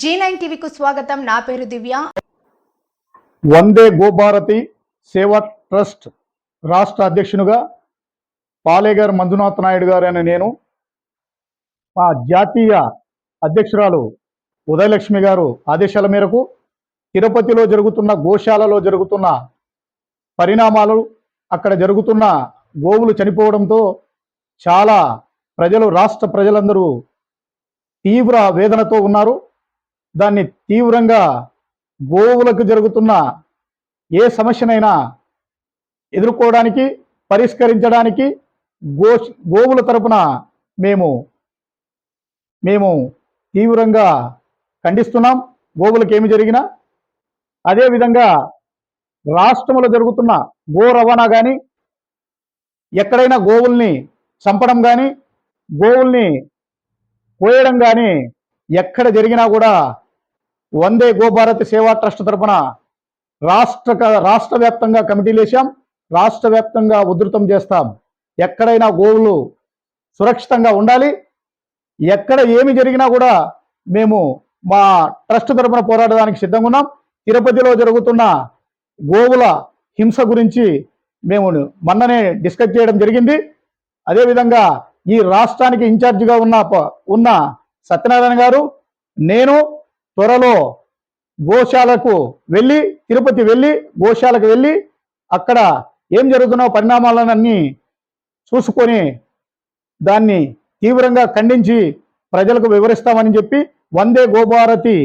G nine టీవీకు స్వాగతం. నా పేరు దివ్య. వందే గోభారతి సేవా ట్రస్ట్ రాష్ట్ర అధ్యక్షునిగా పాలేగారు మంజునాథ్ నాయుడు గారైన నేను మా జాతీయ అధ్యక్షురాలు ఉదయలక్ష్మి గారు ఆదేశాల మేరకు తిరుపతిలో జరుగుతున్న గోశాలలో జరుగుతున్న పరిణామాలు అక్కడ జరుగుతున్న గోవులు చనిపోవడంతో చాలా ప్రజలు రాష్ట్ర ప్రజలందరూ తీవ్ర వేదనతో ఉన్నారు. దాన్ని తీవ్రంగా గోవులకు జరుగుతున్న ఏ సమస్యనైనా ఎదుర్కోవడానికి పరిష్కరించడానికి గో గోవుల తరపున మేము మేము తీవ్రంగా ఖండిస్తున్నాం. గోవులకు ఏమి జరిగినా అదేవిధంగా రాష్ట్రంలో జరుగుతున్న గో రవాణా కానీ ఎక్కడైనా గోవుల్ని చంపడం కానీ గోవుల్ని కోయడం కానీ ఎక్కడ జరిగినా కూడా వందే గోభారత్ సేవా ట్రస్ట్ తరఫున రాష్ట్ర రాష్ట్ర వ్యాప్తంగా కమిటీలు వేసాం రాష్ట్ర వ్యాప్తంగా ఉధృతం చేస్తాం. ఎక్కడైనా గోవులు సురక్షితంగా ఉండాలి. ఎక్కడ ఏమి జరిగినా కూడా మేము మా ట్రస్ట్ తరపున పోరాడడానికి సిద్ధంగా ఉన్నాం. తిరుపతిలో జరుగుతున్న గోవుల హింస గురించి మేము మొన్ననే డిస్కస్ చేయడం జరిగింది. అదేవిధంగా ఈ రాష్ట్రానికి ఇన్ఛార్జిగా ఉన్న ఉన్న సత్యనారాయణ గారు నేను త్వరలో గోశాలకు వెళ్ళి తిరుపతి వెళ్ళి గోశాలకు వెళ్ళి అక్కడ ఏం జరుగుతున్న పరిణామాలన్నీ చూసుకొని దాన్ని తీవ్రంగా ఖండించి ప్రజలకు వివరిస్తామని చెప్పి వందే గోభారతి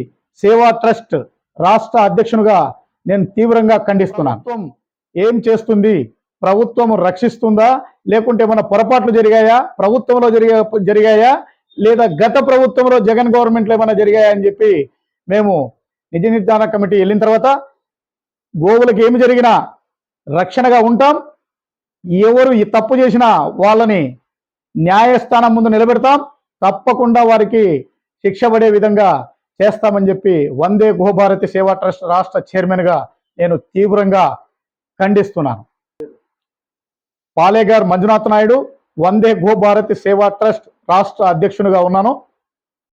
సేవా ట్రస్ట్ రాష్ట్ర అధ్యక్షునిగా నేను తీవ్రంగా ఖండిస్తున్నాను. ప్రభుత్వం ఏం చేస్తుంది? ప్రభుత్వం రక్షిస్తుందా? లేకుంటే మన పొరపాట్లు జరిగాయా? ప్రభుత్వంలో జరిగా జరిగాయా? లేదా గత ప్రభుత్వంలో జగన్ గవర్నమెంట్లో ఏమైనా జరిగాయా అని చెప్పి మేము నిజ నిర్ధారణ కమిటీ వెళ్ళిన తర్వాత గోవులకు ఏమి జరిగినా రక్షణగా ఉంటాం. ఎవరు ఈ తప్పు చేసినా వాళ్ళని న్యాయస్థానం ముందు నిలబెడతాం. తప్పకుండా వారికి శిక్ష పడే విధంగా చేస్తామని చెప్పి వందే గోభారతి సేవా ట్రస్ట్ రాష్ట్ర చైర్మన్గా నేను తీవ్రంగా ఖండిస్తున్నాను. పాలేగార్ మంజునాథ్ నాయుడు వందే గోభారతి సేవా ట్రస్ట్ రాష్ట్ర అధ్యక్షునిగా ఉన్నాను.